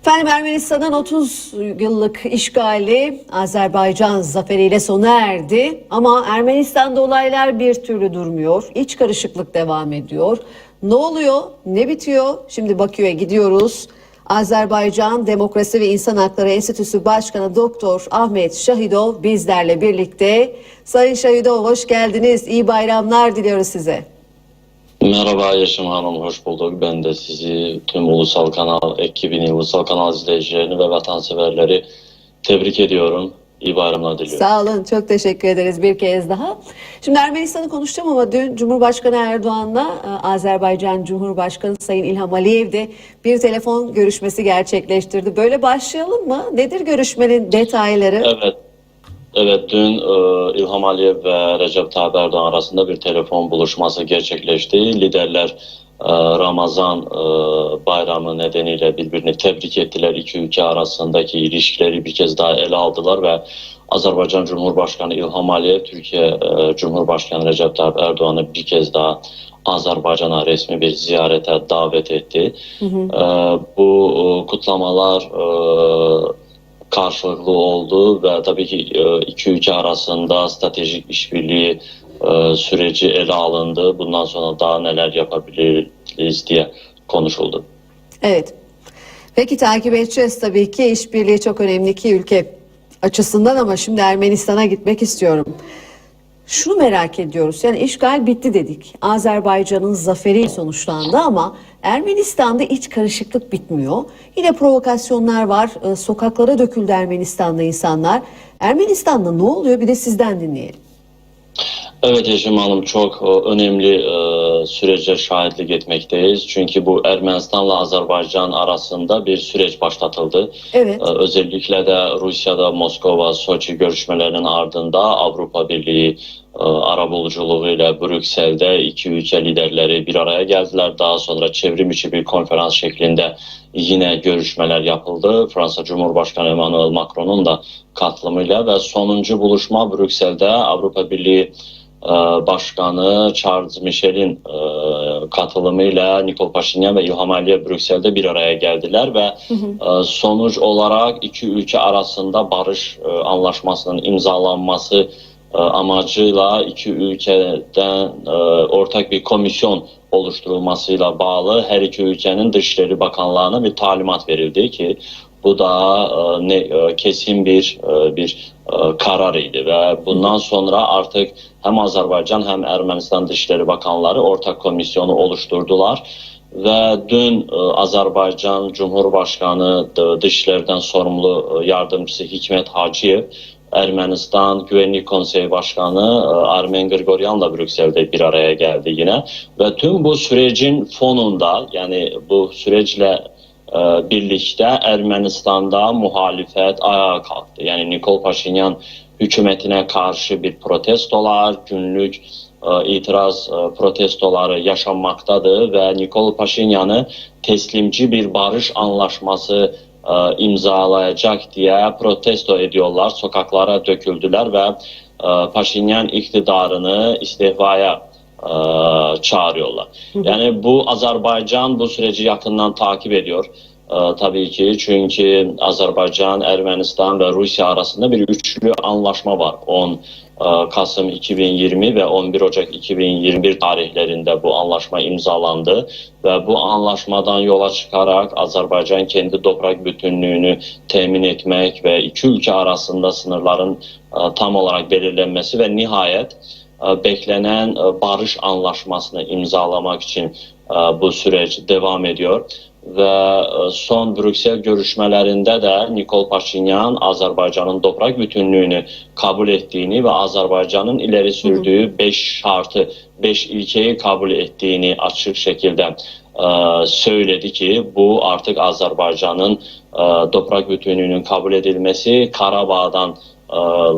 Efendim Ermenistan'ın 30 yıllık işgali Azerbaycan zaferiyle sona erdi. Ama Ermenistan'da olaylar bir türlü durmuyor. İç karışıklık devam ediyor. Ne oluyor? Ne bitiyor? Şimdi Bakü'ye gidiyoruz. Azerbaycan Demokrasi ve İnsan Hakları Enstitüsü Başkanı Doktor Ahmet Şahidov bizlerle birlikte. Sayın Şahidov hoş geldiniz. İyi bayramlar diliyoruz size. Merhaba Yaşım Hanım, hoş bulduk. Ben de sizi, tüm Ulusal Kanal ekibini, Ulusal Kanal izleyicilerini ve vatanseverleri tebrik ediyorum. İyi bayramlar diliyorum. Sağ olun, çok teşekkür ederiz bir kez daha. Şimdi Ermenistan'ı konuşacağım ama dün Cumhurbaşkanı Erdoğan'la e, Azerbaycan Cumhurbaşkanı Sayın İlham Aliyev de bir telefon görüşmesi gerçekleştirdi. Böyle başlayalım mı? Nedir görüşmenin detayları? Evet, evet dün e, İlham Aliyev ve Recep Tayyip Erdoğan arasında bir telefon buluşması gerçekleşti. Liderler e, Ramazan e, bayramı nedeniyle birbirini tebrik ettiler. İki ülke arasındaki ilişkileri bir kez daha ele aldılar ve Azerbaycan Cumhurbaşkanı İlham Aliyev, Türkiye e, Cumhurbaşkanı Recep Tayyip Erdoğan'ı bir kez daha Azerbaycan'a resmi bir ziyarete davet etti. E, bu e, kutlamalar e, karşılıklı oldu ve tabii ki e, iki ülke arasında stratejik işbirliği e, süreci ele alındı. Bundan sonra daha neler yapabiliriz diye konuşuldu. Evet. Peki takip edeceğiz tabii ki. İşbirliği çok önemli iki ülke açısından ama şimdi Ermenistan'a gitmek istiyorum. Şunu merak ediyoruz. Yani işgal bitti dedik. Azerbaycan'ın zaferi sonuçlandı ama Ermenistan'da iç karışıklık bitmiyor. Yine provokasyonlar var. Ee, Sokaklara döküldü Ermenistan'da insanlar. Ermenistan'da ne oluyor? Bir de sizden dinleyelim. Evet Yeşim Hanım çok e, önemli e, sürece şahitlik etmekteyiz. Çünkü bu Ermenistan'la Azerbaycan arasında bir süreç başlatıldı. Evet. E, Özellikle de Rusya'da Moskova, Soçi görüşmelerinin ardında Avrupa Birliği e, arabuluculuğuyla Brüksel'de iki ülke liderleri bir araya geldiler. Daha sonra çevrim içi bir konferans şeklinde yine görüşmeler yapıldı. Fransa Cumhurbaşkanı Emmanuel Macron'un da katılımıyla ve sonuncu buluşma Brüksel'de Avrupa Birliği Başkanı Charles Michel'in e, katılımıyla Nikol Paşinyan ve İlham Aliyev Brüksel'de bir araya geldiler ve e, sonuç olarak iki ülke arasında barış e, anlaşmasının imzalanması amacıyla iki ülkeden ortak bir komisyon oluşturulmasıyla bağlı her iki ülkenin Dışişleri Bakanlığı'na bir talimat verildi ki bu da e, ne, e, kesin bir e, bir e, kararıydı ve bundan sonra artık hem Azerbaycan hem Ermenistan Dışişleri Bakanları ortak komisyonu oluşturdular ve dün e, Azerbaycan Cumhurbaşkanı e, Dışişlerden sorumlu e, yardımcısı Hikmet Hacıyev Ermenistan Güvenlik Konseyi Başkanı e, Armen Grigoryan'la Brüksel'de bir araya geldi yine ve tüm bu sürecin fonunda yani bu süreçle e, birlikte Ermenistan'da muhalefet ayağa kalktı. Yani Nikol Paşinyan hükümetine karşı bir protestolar, günlük e, itiraz e, protestoları yaşanmaktadır ve Nikol Paşinyan'ı teslimci bir barış anlaşması e, imzalayacak diye protesto ediyorlar. Sokaklara döküldüler ve e, Paşinyan iktidarını istifaya e, çağırıyorlar. Yani bu Azerbaycan bu süreci yakından takip ediyor. E, tabii ki çünkü Azerbaycan, Ermenistan ve Rusya arasında bir üçlü anlaşma var. 10 e, Kasım 2020 ve 11 Ocak 2021 tarihlerinde bu anlaşma imzalandı ve bu anlaşmadan yola çıkarak Azerbaycan kendi toprak bütünlüğünü temin etmek ve iki ülke arasında sınırların e, tam olarak belirlenmesi ve nihayet e, beklenen e, barış anlaşmasını imzalamak için e, bu süreç devam ediyor. Ve e, son Brüksel görüşmelerinde de Nikol Paşinyan Azerbaycan'ın toprak bütünlüğünü kabul ettiğini ve Azerbaycan'ın ileri sürdüğü 5 şartı, 5 ilkeyi kabul ettiğini açık şekilde e, söyledi ki bu artık Azerbaycan'ın e, toprak bütünlüğünün kabul edilmesi Karabağ'dan e,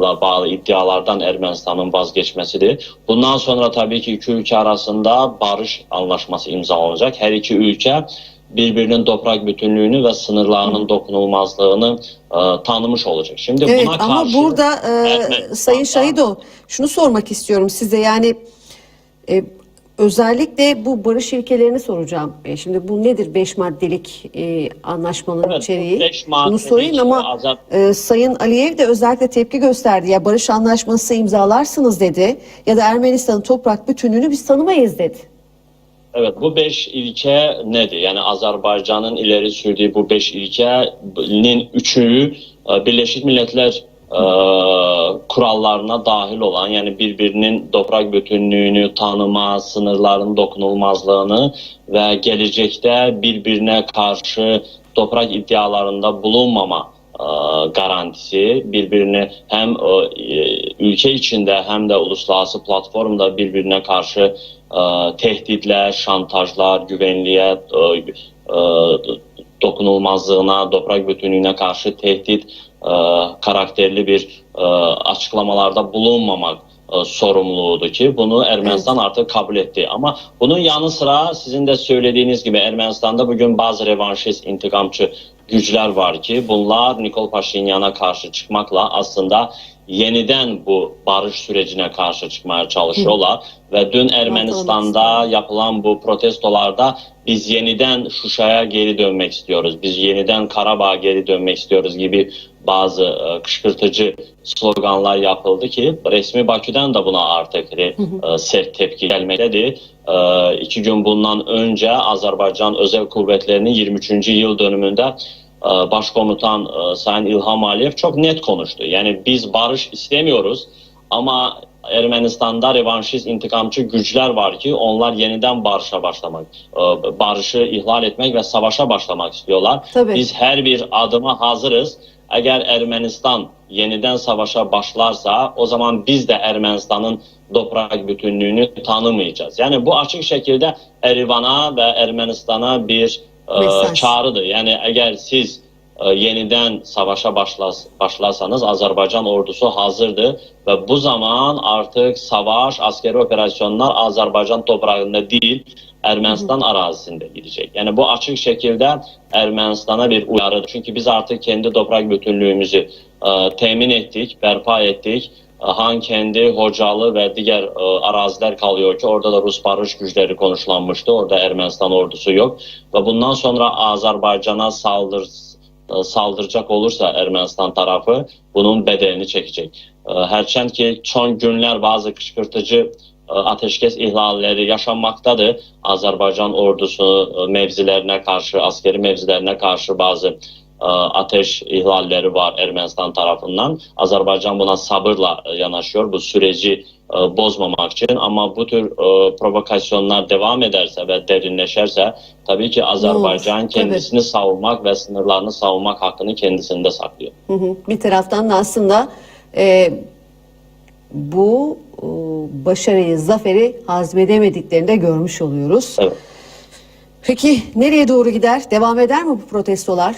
la bağlı iddialardan Ermenistan'ın vazgeçmesidir. Bundan sonra tabii ki iki ülke arasında barış anlaşması imzalanacak. Her iki ülke birbirinin toprak bütünlüğünü ve sınırlarının dokunulmazlığını e, tanımış olacak. Şimdi Evet buna ama karşı burada e, Sayın Şahido şunu sormak istiyorum size yani e, özellikle bu barış ilkelerini soracağım. E, şimdi bu nedir 5 maddelik e, anlaşmanın Evet, içeriği? beş Bunu sorayım ama Azar- e, Sayın Aliyev de özellikle tepki gösterdi. Ya barış anlaşması imzalarsınız dedi ya da Ermenistan'ın toprak bütünlüğünü biz tanımayız dedi. Evet bu beş ilke nedir? Yani Azerbaycan'ın ileri sürdüğü bu beş ilkenin üçü e, Birleşik Milletler e, kurallarına dahil olan yani birbirinin toprak bütünlüğünü tanıma, sınırların dokunulmazlığını ve gelecekte birbirine karşı toprak iddialarında bulunmama e, garantisi birbirini hem e, ülke içinde hem de uluslararası platformda birbirine karşı e, tehditler, şantajlar, güvenliğe, e, e, dokunulmazlığına, toprak bütünlüğüne karşı tehdit e, karakterli bir e, açıklamalarda bulunmamak e, sorumluluğudu ki bunu Ermenistan artık kabul etti. Ama bunun yanı sıra sizin de söylediğiniz gibi Ermenistan'da bugün bazı revanşist, intikamçı güçler var ki bunlar Nikol Paşinyan'a karşı çıkmakla aslında yeniden bu barış sürecine karşı çıkmaya çalışıyorlar. Ve dün Ermenistan'da yapılan bu protestolarda biz yeniden Şuşa'ya geri dönmek istiyoruz. Biz yeniden Karabağ'a geri dönmek istiyoruz gibi bazı e, kışkırtıcı sloganlar yapıldı ki resmi Bakü'den de buna artık e, sert tepki gelmektedir. E, iki gün bundan önce Azerbaycan Özel Kuvvetleri'nin 23. yıl dönümünde Başkomutan e, Sayın İlham Aliyev çok net konuştu. Yani biz barış istemiyoruz ama Ermenistan'da revanşist intikamçı güçler var ki onlar yeniden barışa başlamak, e, barışı ihlal etmek ve savaşa başlamak istiyorlar. Tabii. Biz her bir adıma hazırız. Eğer Ermenistan yeniden savaşa başlarsa o zaman biz de Ermenistan'ın toprak bütünlüğünü tanımayacağız. Yani bu açık şekilde Erivan'a ve Ermenistan'a bir Mesaj. çağrıdır. Yani eğer siz e, yeniden savaşa başlas, başlarsanız Azerbaycan ordusu hazırdı ve bu zaman artık savaş, askeri operasyonlar Azerbaycan toprağında değil Ermenistan arazisinde gidecek. Yani bu açık şekilde Ermenistan'a bir uyarıdır. Çünkü biz artık kendi toprak bütünlüğümüzü e, temin ettik, berpa ettik. E, Han kendi Hocalı ve diğer e, araziler kalıyor ki orada da Rus barış güçleri konuşlanmıştı. Orada Ermenistan ordusu yok. Ve bundan sonra Azerbaycan'a saldır, e, saldıracak olursa Ermenistan tarafı bunun bedelini çekecek. E, Herçend ki son günler bazı kışkırtıcı e, ateşkes ihlalleri yaşanmaktadır. Azerbaycan ordusu e, mevzilerine karşı, askeri mevzilerine karşı bazı ateş ihlalleri var Ermenistan tarafından. Azerbaycan buna sabırla e, yanaşıyor bu süreci e, bozmamak için ama bu tür e, provokasyonlar devam ederse ve derinleşerse tabii ki Azerbaycan kendisini savunmak ve sınırlarını savunmak hakkını kendisinde saklıyor. Hı hı. Bir taraftan da aslında e, bu e, başarıyı, zaferi hazmedemediklerini de görmüş oluyoruz. Evet. Peki nereye doğru gider? Devam eder mi bu protestolar?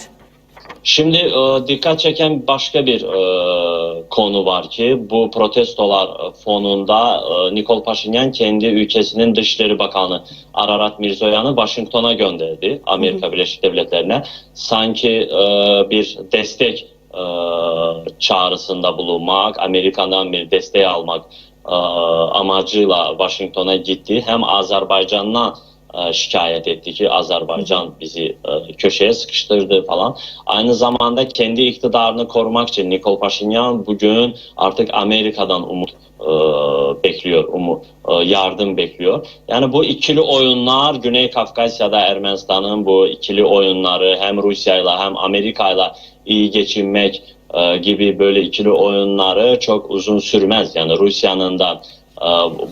Şimdi e, dikkat çeken başka bir e, konu var ki bu protestolar fonunda e, Nikol Paşinyan kendi ülkesinin Dışişleri Bakanı Ararat Mirzoyan'ı Washington'a gönderdi Amerika Birleşik Devletleri'ne. Sanki e, bir destek e, çağrısında bulunmak, Amerika'dan bir desteği almak e, amacıyla Washington'a gitti. Hem Azerbaycan'la şikayet etti ki Azerbaycan bizi e, köşeye sıkıştırdı falan. Aynı zamanda kendi iktidarını korumak için Nikol Paşinyan bugün artık Amerika'dan umut e, bekliyor, umut, e, yardım bekliyor. Yani bu ikili oyunlar Güney Kafkasya'da Ermenistan'ın bu ikili oyunları hem Rusya'yla hem Amerika'yla iyi geçinmek e, gibi böyle ikili oyunları çok uzun sürmez. Yani Rusya'nın da e,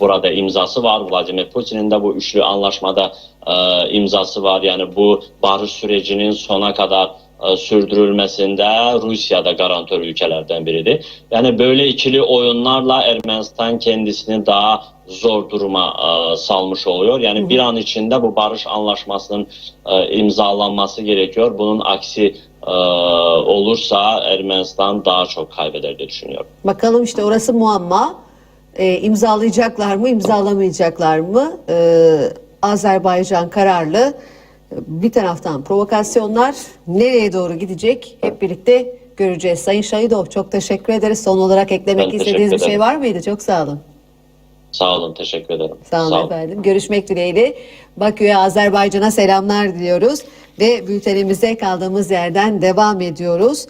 burada imzası var. Vladimir Putin'in de bu üçlü anlaşmada e, imzası var. Yani bu barış sürecinin sona kadar e, sürdürülmesinde Rusya da garantör ülkelerden biridir. Yani böyle ikili oyunlarla Ermenistan kendisini daha zor duruma e, salmış oluyor. Yani bir an içinde bu barış anlaşmasının e, imzalanması gerekiyor. Bunun aksi e, olursa Ermenistan daha çok kaybeder diye düşünüyorum. Bakalım işte orası muamma. Ee, imzalayacaklar mı, imzalamayacaklar mı? Ee, Azerbaycan kararlı. Bir taraftan provokasyonlar nereye doğru gidecek? Hep birlikte göreceğiz. Sayın Şahidov çok teşekkür ederiz. Son olarak eklemek Ben istediğiniz bir şey var mıydı? Çok sağ olun. Sağ olun, teşekkür ederim. Sağ olun efendim. Görüşmek dileğiyle. Bakü'ye, Azerbaycan'a selamlar diliyoruz ve bültenimize kaldığımız yerden devam ediyoruz.